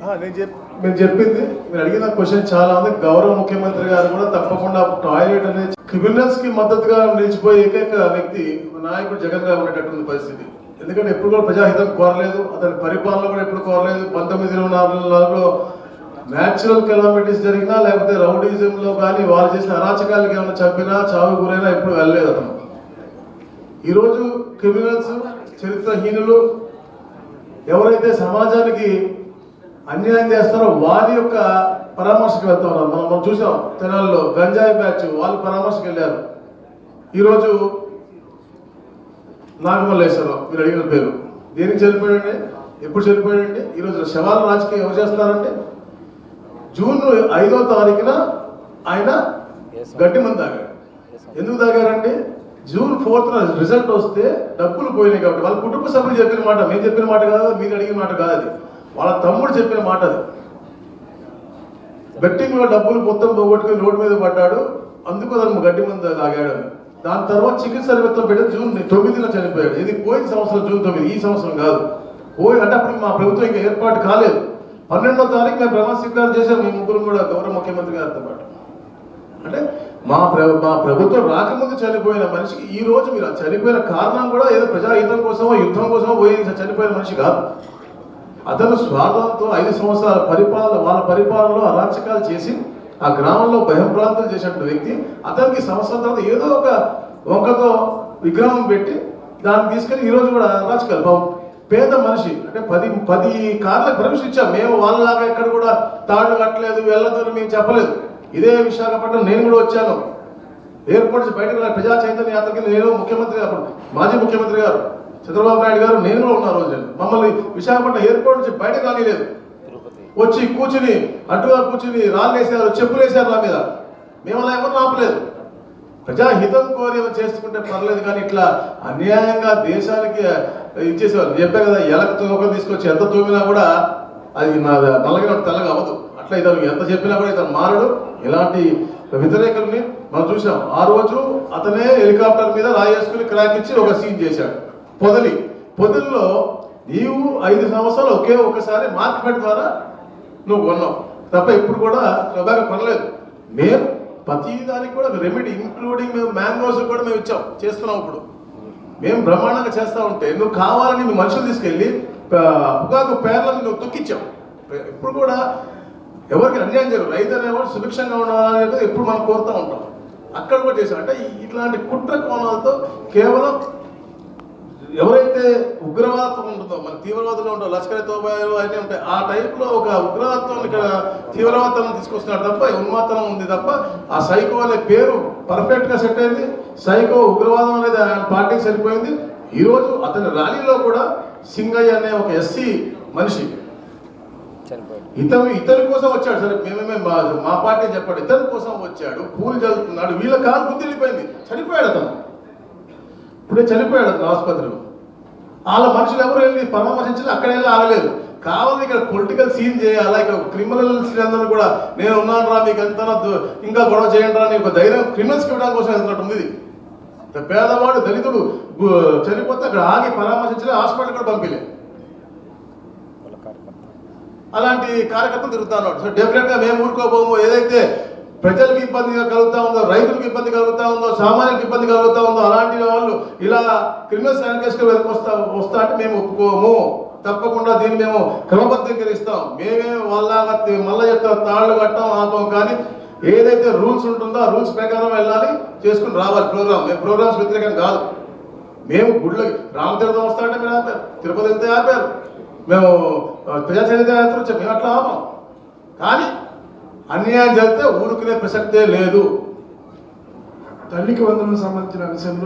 నేను చెప్ మీరు చెప్పింది మీరు అడిగిన క్వశ్చన్ చాలా ఉంది గౌరవ ముఖ్యమంత్రి గారు కూడా తప్పకుండా టాయిలెట్ అనేది క్రిమినల్స్కి మద్దతుగా నిలిచిపోయే ఏకైక వ్యక్తి నాయకుడు జగన్ గారు ఉండేటటువంటి పరిస్థితి. ఎందుకంటే ఎప్పుడు కూడా ప్రజాహితం కోరలేదు అతని పరిపాలన కూడా ఎప్పుడు కోరలేదు. పంతొమ్మిది ఇరవై నాలుగులో న్యాచురల్ కెలామిటీస్ జరిగినా లేకపోతే రౌడీజంలో కానీ వాళ్ళు చేసిన అరాచకాలకి ఏమైనా చంపినా చావు గురైనా ఎప్పుడు వెళ్ళలేదు అతను. ఈరోజు క్రిమినల్స్ చరిత్రహీనులు ఎవరైతే సమాజానికి అన్యాయం చేస్తారో వారి యొక్క పరామర్శకు వెళ్తా మనం మనం చూసాం తెనాల్లో గంజాయి బ్యాచ్ వాళ్ళు పరామర్శకు వెళ్ళారు. ఈరోజు నాగమల్లేశ్వరరావు మీరు అడిగిన పేరు. దేనికి చనిపోయాడండి? ఎప్పుడు చనిపోయాడండి? ఈరోజు శవాల రాజకీయం ఎవరు చేస్తున్నారంటే జూన్ ఐదో తారీఖున ఆయన గట్టి మంది తాగాడు. ఎందుకు తాగారండి? జూన్ ఫోర్త్ రిజల్ట్ వస్తే డబ్బులు పోయినాయి కాబట్టి వాళ్ళ కుటుంబ సభ్యులు చెప్పిన మాట మేము చెప్పిన మాట కాదు మీరు అడిగిన మాట కాదు అది. వాళ్ళ తమ్ముడు చెప్పిన మాట అది. బెట్టింగ్లో డబ్బులు మొత్తం పోగొట్టుకుని రోడ్డు మీద పడ్డాడు అందుకు అతను గడ్డి మందు తాగాడు దాని తర్వాత చికిత్స నిమిత్తం పెట్టి జూన్ తొమ్మిదిలో చనిపోయాడు. ఇది పోయిన సంవత్సరం జూన్ తొమ్మిది ఈ సంవత్సరం కాదు. పోయి అంటే అప్పటికి మా ప్రభుత్వం ఇంకా ఏర్పాటు కాలేదు. పన్నెండో తారీఖు మేము ప్రమాణ స్వీకారం చేశాం మీ ముగ్గురు కూడా గౌరవ ముఖ్యమంత్రి గారితో పాటు. అంటే మా మా ప్రభుత్వం రాకముందు చనిపోయిన మనిషికి ఈ రోజు మీరు చనిపోయిన కారణం కూడా ఏదో ప్రజాహితం కోసమో యుద్ధం కోసమో పోయి చనిపోయిన మనిషి కాదు. అతను స్వార్థంతో ఐదు సంవత్సరాల పరిపాలన వాళ్ళ పరిపాలనలో అరాచకాలు చేసి ఆ గ్రామంలో భయభ్రాంతులు చేసినటువంటి వ్యక్తి అతనికి సంవత్సరం తర్వాత ఏదో ఒక వంకతో విగ్రహం పెట్టి దాన్ని తీసుకుని ఈరోజు కూడా అరాచకాలు. బాబు పేద మనిషి అంటే పది పది కార్లకు పర్మిషన్ ఇచ్చాం మేము వాళ్ళలాగా ఎక్కడ కూడా తాళ్ళు కట్టలేదు వెళ్ళదని మేము చెప్పలేదు. ఇదే విశాఖపట్నం నేను కూడా వచ్చాను. ఎయిర్పోర్ట్ బయటకు ప్రజా చైతన్య యాత్రకి నేను ముఖ్యమంత్రి అప్పుడు మాజీ ముఖ్యమంత్రి గారు. చంద్రబాబు నాయుడు గారు నేను కూడా ఉన్నా రోజు మమ్మల్ని విశాఖపట్నం ఎయిర్పోర్ట్ నుంచి బయటకు రానిలేదు. వచ్చి కూర్చుని అడ్డుగా కూర్చుని రాళ్ళు వేసారు చెప్పులు వేసారు నా మీద. మేము అలా ఎవరు ఆపలేదు. ప్రజాహితం కోరి చేసుకుంటే పర్లేదు కానీ ఇట్లా అన్యాయంగా దేశానికి ఇచ్చేసేవారు చెప్పే కదా ఎలక తోకం తీసుకొచ్చి ఎంత తోమినా కూడా అది నా నల్లగా తెల్లగా అవ్వదు. అట్లా ఇతను ఎంత చెప్పినా కూడా ఇతను మారడు. ఇలాంటి వ్యతిరేకుల్ని మనం చూసాం. ఆ రోజు అతనే హెలికాప్టర్ మీద రాయేసుకుని క్రాక్ ఇచ్చి ఒక సీన్ చేశాడు. పొదలి. పొదలిలో నీవు ఐదు సంవత్సరాలు ఒకే ఒకసారి మార్కెట్ ద్వారా నువ్వు కొన్నావు. తప్ప ఇప్పుడు కూడా టొబాకో కొనలేదు. మేము ప్రతి దానికి కూడా రెమెడీ ఇంక్లూడింగ్ మేము మ్యాంగోస్ కూడా మేము ఇచ్చాం. చేస్తున్నాం ఇప్పుడు. మేము బ్రహ్మాండంగా చేస్తూ ఉంటే నువ్వు కావాలని మీ మనుషులు తీసుకెళ్ళి ఆ, పొగాకు పేర్లను నువ్వు తొక్కిచ్చావు. ఇప్పుడు కూడా ఎవరికి అన్యాయం జరగదు. రైతు అనేవాడు సుభిక్షంగా ఉండాలనేది ఎప్పుడు మనం కోరుతూ ఉంటాం. అక్కడ కూడా చేసాం అంటే ఇట్లాంటి కుట్ర కోణాలతో కేవలం ఎవరైతే ఉగ్రవాదం ఉంటుందో మన తీవ్రవాదులు ఉంటారో లష్కర్ తోబాయలు అన్నీ ఉంటాయి ఆ టైప్లో ఒక ఉగ్రవాదం ఇక్కడ తీవ్రవాదం తీసుకొస్తున్నాడు తప్ప ఉన్మాతనం ఉంది తప్ప ఆ సైకో అనే పేరు పర్ఫెక్ట్గా సెట్ అయింది. సైకో ఉగ్రవాదం అనేది ఆయన పార్టీకి సరిపోయింది. ఈ రోజు అతని ర్యాలీలో కూడా సింగయ్య అనే ఒక ఎస్సీ మనిషి ఇతను ఇతని కోసం వచ్చాడు. సరే మేమేమే మా మా పార్టీ చెప్పాడు. ఇతని కోసం వచ్చాడు పూలు చదువుతున్నాడు వీళ్ళ కాలు గుర్తు వెళ్ళిపోయింది చనిపోయాడు అతను. ఇప్పుడే చనిపోయాడు అతను ఆసుపత్రిలో. వాళ్ళ మనుషులు ఎవరు వెళ్ళి పరామర్శించాలి అక్కడ వెళ్ళి ఆగలేదు. కావాలని ఇక్కడ పొలిటికల్ సీన్ చేయాలా? ఇక్కడ క్రిమినల్స్ అందరూ కూడా నేను ఉన్నాను రా మీకు ఎంత ఇంకా గొడవ చేయండి రా ఒక ధైర్యం క్రిమినల్స్కి ఇవ్వడానికి కోసం వెళ్తున్నట్టు ఉంది ఇది. పేదవాడు దళితుడు చనిపోతే అక్కడ ఆగి పరామర్శించలే హాస్పిటల్ కూడా పంపిలే. అలాంటి కార్యకర్తలు తిరుగుతున్నాడు సో డెఫినెట్గా మేము ఊరుకోబోము. ఏదైతే ప్రజలకు ఇబ్బందిగా కలుగుతా ఉందో రైతులకు ఇబ్బంది కలుగుతా ఉందో సామాన్యులకు ఇబ్బంది కలుగుతా ఉందో అలాంటి వాళ్ళు ఇలా క్రిమినల్ శానిటైజర్ వెనక వస్తా వస్తా అంటే మేము ఒప్పుకోము. తప్పకుండా దీన్ని మేము క్రమబద్ధీకరిస్తాం. మేమే వాళ్ళ మళ్ళా చెప్తా తాళ్ళు కట్టాం ఆపం కానీ ఏదైతే రూల్స్ ఉంటుందో ఆ రూల్స్ ప్రకారం వెళ్ళాలి చేసుకుని రావాలి ప్రోగ్రామ్ మేము ప్రోగ్రామ్స్ వ్యతిరేకం కాదు. మేము గుళ్ళకి రామతీర్థం వస్తాడంటే మీరు ఆపారు. తిరుపతి వెళ్తే ఆపారు. మేము ఆ, యాత్ర వచ్చాం. మేము అట్లా ఆపాం. కానీ అన్యాయం చేస్తే ఊరుకునే ప్రసక్తే లేదు. తల్లికి వందనం సంబంధించిన అంశంలో